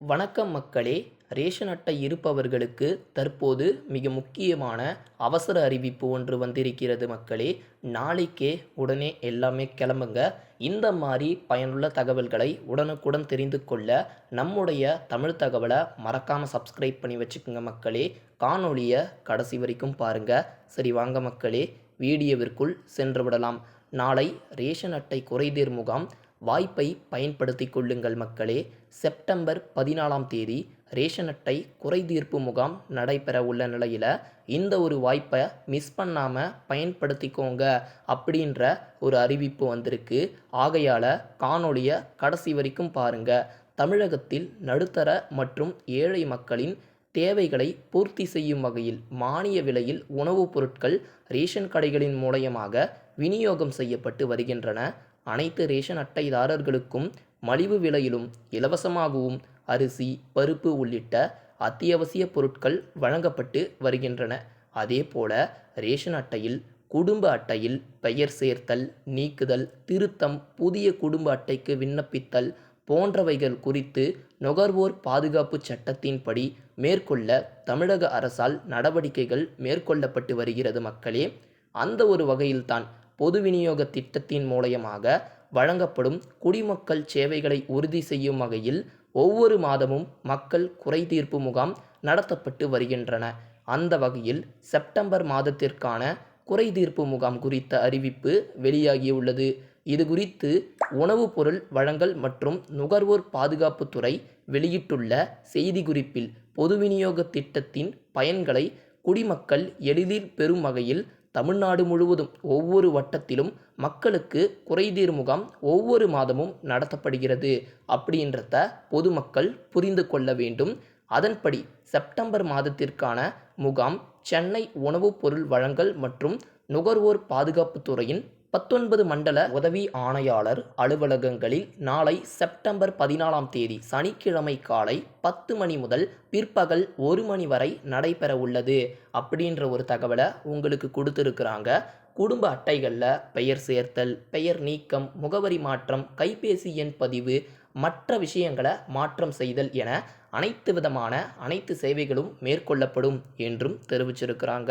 வணக்கம் மக்களே. ரேஷன் அட்டை இருப்பவர்களுக்கு தற்போது மிக முக்கியமான அவசர அறிவிப்பு ஒன்று வந்திருக்கிறது மக்களே. நாளைக்கே உடனே எல்லாமே கிளம்புங்க. இந்த மாதிரி பயனுள்ள தகவல்களை உடனுக்குடன் தெரிந்து கொள்ள நம்முடைய தமிழ் தகவலை மறக்காமல் சப்ஸ்கிரைப் பண்ணி வச்சுக்கோங்க மக்களே. காணொளியை கடைசி வரைக்கும் பாருங்கள் சரி வாங்க மக்களே. வீடியோவிற்குள் சென்று விடலாம். நாளை ரேஷன் அட்டை குறைதீர் முகாம். வாய்ப்பை பயன்படுத்தி கொள்ளுங்கள் மக்களே. செப்டம்பர் பதினாலாம் தேதி ரேஷன் அட்டை குறைதீர்ப்பு முகாம் நடைபெற உள்ள நிலையில் இந்த ஒரு வாய்ப்பை மிஸ் பண்ணாமல் பயன்படுத்திக்கோங்க அப்படின்ற ஒரு அறிவிப்பு வந்திருக்கு. ஆகையால் காணொளியை கடைசி வரைக்கும் பாருங்கள் தமிழகத்தில் நடுத்தர மற்றும் ஏழை மக்களின் தேவைகளை பூர்த்தி செய்யும் வகையில் மானிய விலையில் உணவுப் பொருட்கள் ரேஷன் கடைகளின் மூலயமாக விநியோகம் செய்யப்பட்டு வருகின்றன. அனைத்து ரேஷன் அட்டைதாரர்களுக்கும் மலிவு விலையிலும் இலவசமாகவும் அரிசி பருப்பு உள்ளிட்ட அத்தியாவசிய பொருட்கள் வழங்கப்பட்டு வருகின்றன. அதேபோல ரேஷன் அட்டையில் குடும்ப அட்டையில் பெயர் சேர்த்தல் நீக்குதல் திருத்தம் புதிய குடும்ப அட்டைக்கு விண்ணப்பித்தல் போன்றவைகள் குறித்து நுகர்வோர் பாதுகாப்பு சட்டத்தின்படி மேற்கொள்ள தமிழக அரசால் நடவடிக்கைகள் மேற்கொள்ளப்பட்டு வருகிறது மக்களே. அந்த ஒரு வகையில்தான் பொது விநியோக திட்டத்தின் மூலயமாக வழங்கப்படும் குடிமக்கள் சேவைகளை உறுதி செய்யும் வகையில் ஒவ்வொரு மாதமும் மக்கள் குறைதீர்ப்பு முகாம் நடத்தப்பட்டு வருகின்றன. அந்த வகையில் செப்டம்பர் மாதத்திற்கான குறைதீர்ப்பு முகாம் குறித்த அறிவிப்பு வெளியாகியுள்ளது. இது குறித்து உணவுப் பொருள் வழங்கல் மற்றும் நுகர்வோர் பாதுகாப்புத்துறை வெளியிட்டுள்ள செய்திக்குறிப்பில் பொது விநியோக திட்டத்தின் பயன்களை குடிமக்கள் எளிதில் பெறும் வகையில் தமிழ்நாடு முழுவதும் ஒவ்வொரு வட்டத்திலும் மக்களுக்கு குறைதீர் முகாம் ஒவ்வொரு மாதமும் நடத்தப்படுகிறது அப்படின்றத பொதுமக்கள் புரிந்து கொள்ள வேண்டும். அதன்படி செப்டம்பர் மாதத்திற்கான முகாம் சென்னை உணவுப் பொருள் வழங்கல் மற்றும் நுகர்வோர் பாதுகாப்புத்துறையின் பத்தொன்பது மண்டல உதவி ஆணையாளர் அலுவலகங்களில் நாளை செப்டம்பர் பதினாலாம் தேதி சனிக்கிழமை காலை பத்து மணி முதல் பிற்பகல் ஒரு மணி வரை நடைபெற உள்ளது. அப்படின்ற ஒரு தகவலை உங்களுக்கு கொடுத்துருக்குறாங்க. குடும்ப அட்டைகளில் பெயர் சேர்த்தல் பெயர் நீக்கம் முகவரி மாற்றம் கைபேசி எண் பதிவு மற்ற விஷயங்களை மாற்றம் செய்தல் என அனைத்து விதமான அனைத்து சேவைகளும் மேற்கொள்ளப்படும் என்றும் தெரிவிச்சிருக்கிறாங்க.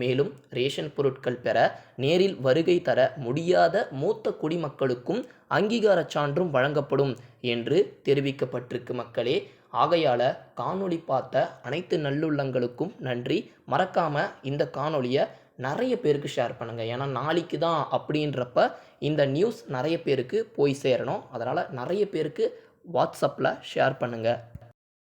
மேலும் ரேஷன் பொருட்கள் பெற நேரில் வருகை தர முடியாத மூத்த குடிமக்களுக்கும் அங்கீகார சான்றும் வழங்கப்படும் என்று தெரிவிக்கப்பட்டிருக்கு மக்களே. ஆகையால் காணொளி பார்த்த அனைத்து நல்லுள்ளங்களுக்கும் நன்றி. மறக்காமல் இந்த காணொளியை நிறைய பேருக்கு ஷேர் பண்ணுங்கள் ஏன்னா நாளைக்கு தான் அப்படின்றப்ப இந்த நியூஸ் நிறைய பேருக்கு போய் சேரணும். அதனால் நிறைய பேருக்கு வாட்ஸ்அப்பில் ஷேர் பண்ணுங்கள்